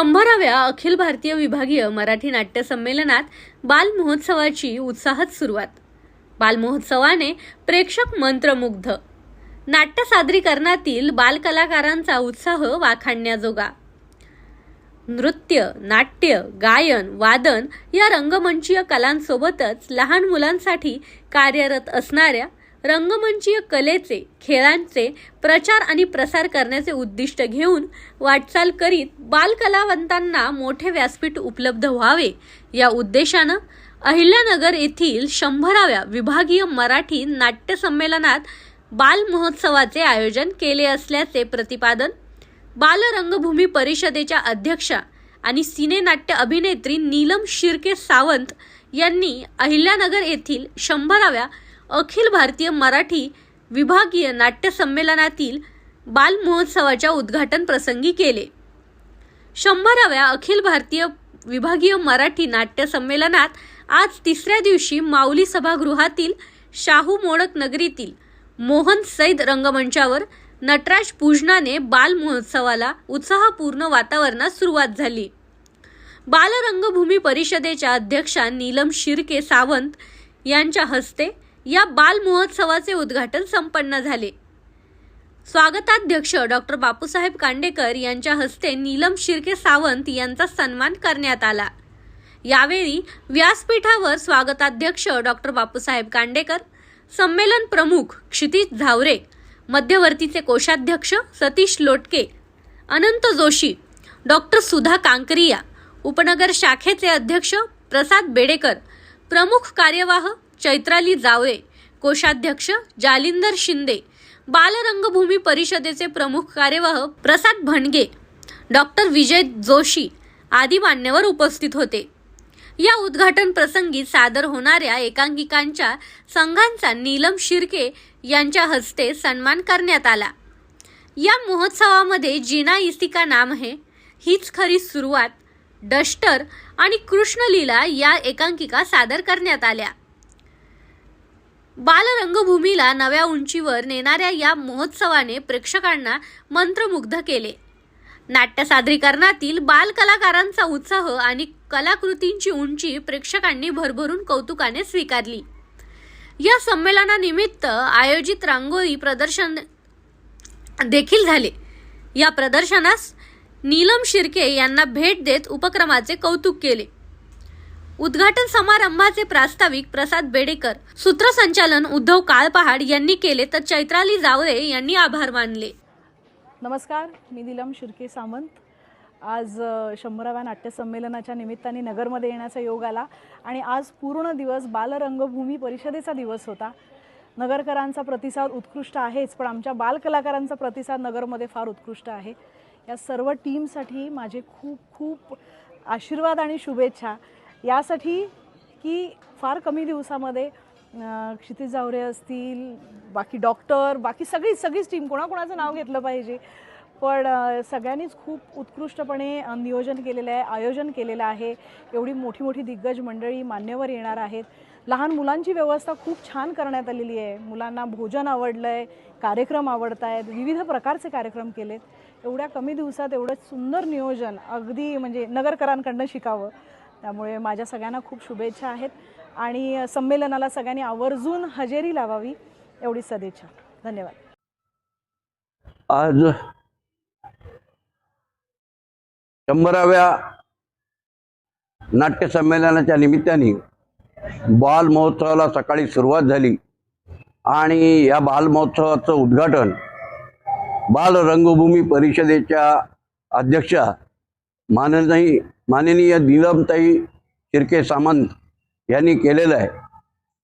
शंभराव्या अखिल भारतीय विभागीय मराठी नाट्य संमेलनात बालमहोत्सवाची उत्साहात सुरुवात. बालमहोत्सवाने प्रेक्षक मंत्रमुग्ध. नाट्य सादरीकरणातील बालकलाकारांचा उत्साह वाखाणण्याजोगा. नृत्य नाट्य गायन वादन या रंगमंचीय कलांसोबतच लहान मुलांसाठी कार्यरत असणाऱ्या रंगमंचीय कलेचे खेळांचे प्रचार आणि प्रसार करण्याचे उद्दिष्ट घेऊन वाटचाल करीत बालकलावंतांना मोठे व्यासपीठ उपलब्ध व्हावे. या उद्देशानं अहिल्यानगर येथील शंभराव्या विभागीय मराठी नाट्य संमेलनात बाल महोत्सवाचे आयोजन केले असल्याचे प्रतिपादन बालरंगभूमी परिषदेच्या अध्यक्षा आणि सिनेनाट्य अभिनेत्री नीलम शिर्के सावंत यांनी अहिल्यानगर येथील शंभराव्या अखिल भारतीय मराठी विभागीय नाट्यसंमेलनातील बालमहोत्सवाच्या उद्घाटन प्रसंगी केले. शंभराव्या अखिल भारतीय विभागीय मराठी नाट्य संमेलनात आज तिसऱ्या दिवशी माऊली सभागृहातील शाहू मोडक नगरीतील मोहन सैद रंगमंचावर नटराज पूजनाने बाल महोत्सवाला उत्साहपूर्ण वातावरणात सुरुवात झाली. बालरंगभूमी परिषदेच्या अध्यक्षा नीलम शिर्के सावंत यांच्या हस्ते या बाल महोत्सवाचे उद्घाटन संपन्न झाले. स्वागताध्यक्ष डॉक्टर बापूसाहेब कांडेकर यांच्या हस्ते नीलम शिर्के सावंत यांचा सन्मान करण्यात आला. यावेळी व्यासपीठावर स्वागताध्यक्ष डॉक्टर बापूसाहेब कांडेकर संमेलन प्रमुख क्षितिज झावरे मध्यवर्तीचे कोषाध्यक्ष सतीश लोटके अनंत जोशी डॉक्टर सुधा कांकरिया उपनगर शाखेचे अध्यक्ष प्रसाद बेडेकर प्रमुख कार्यवाह चैत्राली जावळे कोषाध्यक्ष जालिंदर शिंदे बालरंगभूमी परिषदेचे प्रमुख कार्यवाह प्रसाद भणगे डॉक्टर विजय जोशी आदी मान्यवर उपस्थित होते. या उद्घाटन प्रसंगी सादर होणाऱ्या एकांकिकांच्या संघांचा नीलम शिर्के यांच्या हस्ते सन्मान करण्यात आला. या महोत्सवामध्ये जिना इसिका नाम है हीच खरी सुरुवात डस्टर आणि कृष्णलीला या एकांकिका सादर करण्यात आल्या. बालरंगभूमीला नव्या उंचीवर नेणाऱ्या या महोत्सवाने प्रेक्षकांना मंत्रमुग्ध केले. नाट्य सादरीकरणातील बालकलाकारांचा उत्साह उत्साह आणि कलाकृतींची उंची प्रेक्षकांनी भरभरून कौतुकाने स्वीकारली. या संमेलनानिमित्त आयोजित रांगोळी प्रदर्शन देखील झाले. या प्रदर्शनास नीलम शिर्के यांना भेट देत उपक्रमाचे कौतुक केले. उद्घाटन समारंभाचे प्रास्ताविक प्रसाद बेडेकर सूत्रसंचालन उद्धव काळपहाड यांनी केले तर चैत्राली जावळे यांनी आभार मानले. नमस्कार मी दिलम शिर्के सामंत आज शंभराव्या नाट्यसंमेलनाच्या निमित्ताने नगरमध्ये येण्याचा योग आला आणि आज पूर्ण दिवस बालरंगभूमी परिषदेचा दिवस होता. नगरकरांचा प्रतिसाद उत्कृष्ट आहेच पण आमच्या बालकलाकारांचा प्रतिसाद नगरमध्ये फार उत्कृष्ट आहे. या सर्व टीमसाठी माझे खूप खूप आशीर्वाद आणि शुभेच्छा. यासाठी की फार कमी दिवसामध्ये क्षितिज जावरे असतील बाकी डॉक्टर बाकी सगळी सगळीच टीम कोणाकोणाचं नाव घेतलं पाहिजे. पण सगळ्यांनीच खूप उत्कृष्टपणे नियोजन केलेलं आहे आयोजन केलेलं आहे. एवढी मोठी मोठी दिग्गज मंडळी मान्यवर येणार आहेत. लहान मुलांची व्यवस्था खूप छान करण्यात आलेली आहे. मुलांना भोजन आवडलं आहे कार्यक्रम आवडत आहेत विविध प्रकारचे कार्यक्रम केलेत. एवढ्या कमी दिवसात एवढं सुंदर नियोजन अगदी म्हणजे नगरकरांकडनं शिकावं. त्यामुळे माझ्या सगळ्यांना खूप शुभेच्छा आहेत. आणि संमेलनाला सगळ्यांनी आवर्जून हजेरी लावावी एवढी सदिच्छा. धन्यवाद. आज शंभराव्या नाट्य संमेलनाच्या निमित्ताने बाल महोत्सवाला सकाळी सुरुवात झाली आणि या बाल महोत्सवाचं उद्घाटन बाल रंगभूमी परिषदेच्या अध्यक्षा माननीय माननीय नीलमताई शिर्के सामंत यांनी केलेलं आहे.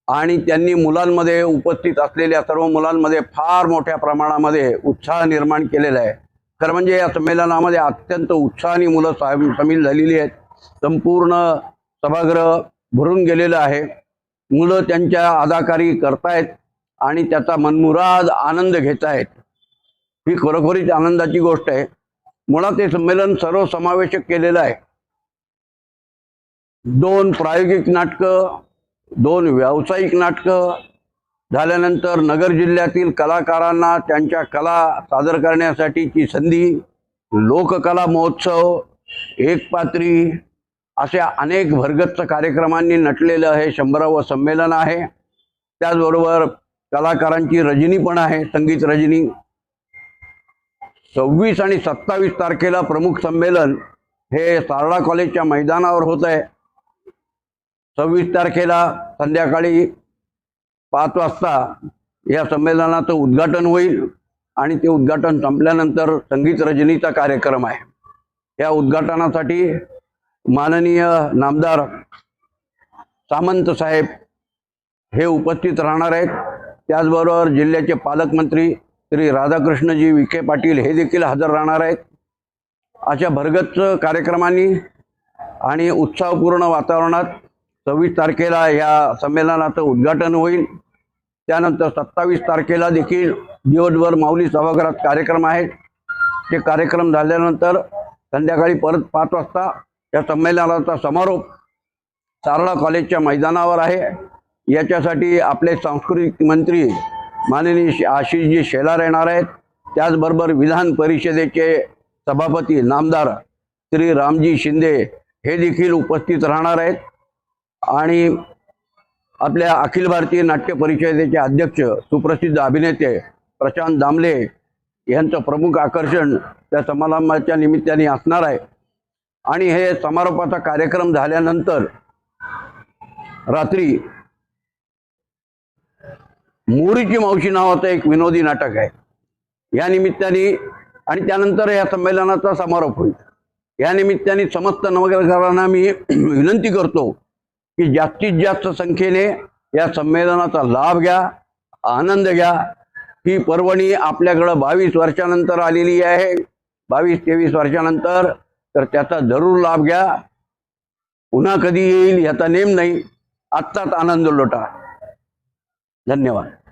आणि त्यांनी मुलांमध्ये उपस्थित असलेल्या सर्व मुलांमध्ये फार मोठ्या प्रमाणामध्ये उत्साह निर्माण केलेला आहे. खरं म्हणजे या संमेलनामध्ये अत्यंत उत्साहाने मुलं सा सामील झालेली आहेत. संपूर्ण सभागृह भरून गेलेलं आहे. मुलं त्यांच्या अदाकारी करतायत आणि त्याचा मनमुराद आनंद घेत आहेत ही खरोखरीच आनंदाची गोष्ट आहे. मुळात हे संमेलन सर्वसमावेशक केलेलं आहे. दोन प्रायोगिक नाटकं दोन व्यावसायिक नाटकं झाल्यानंतर नगर जिल्ह्यातील कलाकारांना त्यांच्या कला सादर करण्यासाठीची संधी लोककला महोत्सव एक पात्री अशा अनेक भरगच्च कार्यक्रमांनी नटलेलं हे शंभरावं संमेलन आहे. त्याचबरोबर कलाकारांची रजनी पण आहे संगीत रजनी. सव्वीस आणि सत्तावीस तारखेला प्रमुख संमेलन हे सारडा कॉलेजच्या मैदानावर होत आहे. सव्वीस तारखेला संध्याकाळी पाच वाजता या संमेलनाचं उद्घाटन होईल आणि ते उद्घाटन संपल्यानंतर संगीत रजनीचा कार्यक्रम आहे. या उद्घाटनासाठी माननीय नामदार सामंत साहेब हे उपस्थित राहणार आहेत. त्याचबरोबर जिल्ह्याचे पालकमंत्री श्री राधाकृष्णजी विखे पाटील हे देखील हजर राहणार आहेत. अशा भरगच्च कार्यक्रमांनी आणि उत्साहपूर्ण वातावरणात सव्वीस तारखेला या संमेलनाचं उद्घाटन होईल. त्यानंतर सत्तावीस तारखेला देखील दिवसभर माऊली सभागृहात कार्यक्रम आहेत. ते कार्यक्रम झाल्यानंतर संध्याकाळी परत पाच वाजता या संमेलनाचा समारोप सारळा कॉलेजच्या मैदानावर आहे. याच्यासाठी आपले सांस्कृतिक मंत्री माननीय आशिषजी शेलार येणार आहेत. त्याचबरोबर विधान परिषदेचे सभापती नामदार श्री रामजी शिंदे हे देखील उपस्थित राहणार आहेत. आणि आपल्या अखिल भारतीय नाट्य परिषदेचे अध्यक्ष सुप्रसिद्ध अभिनेते प्रशांत दामले यांचं प्रमुख आकर्षण त्या समारंभाच्या निमित्ताने असणार आहे. आणि हे समारोपाचा कार्यक्रम झाल्यानंतर रात्री मोरीची मावशी नावाचं एक विनोदी नाटक आहे. या निमित्ताने आणि त्यानंतर या संमेलनाचा समारोप होईल. या निमित्ताने समस्त नवकरांना मी विनंती करतो की जास्तीत जास्त संख्येने या संमेलनाचा लाभ घ्या आनंद घ्या. ही पर्वणी आपल्याकडं बावीस वर्षानंतर आलेली आहे. बावीस तेवीस वर्षानंतर तर त्याचा जरूर लाभ घ्या. पुन्हा कधी येईल याचा नेम नाही. आत्ताच आनंद लोटा. धन्यवाद.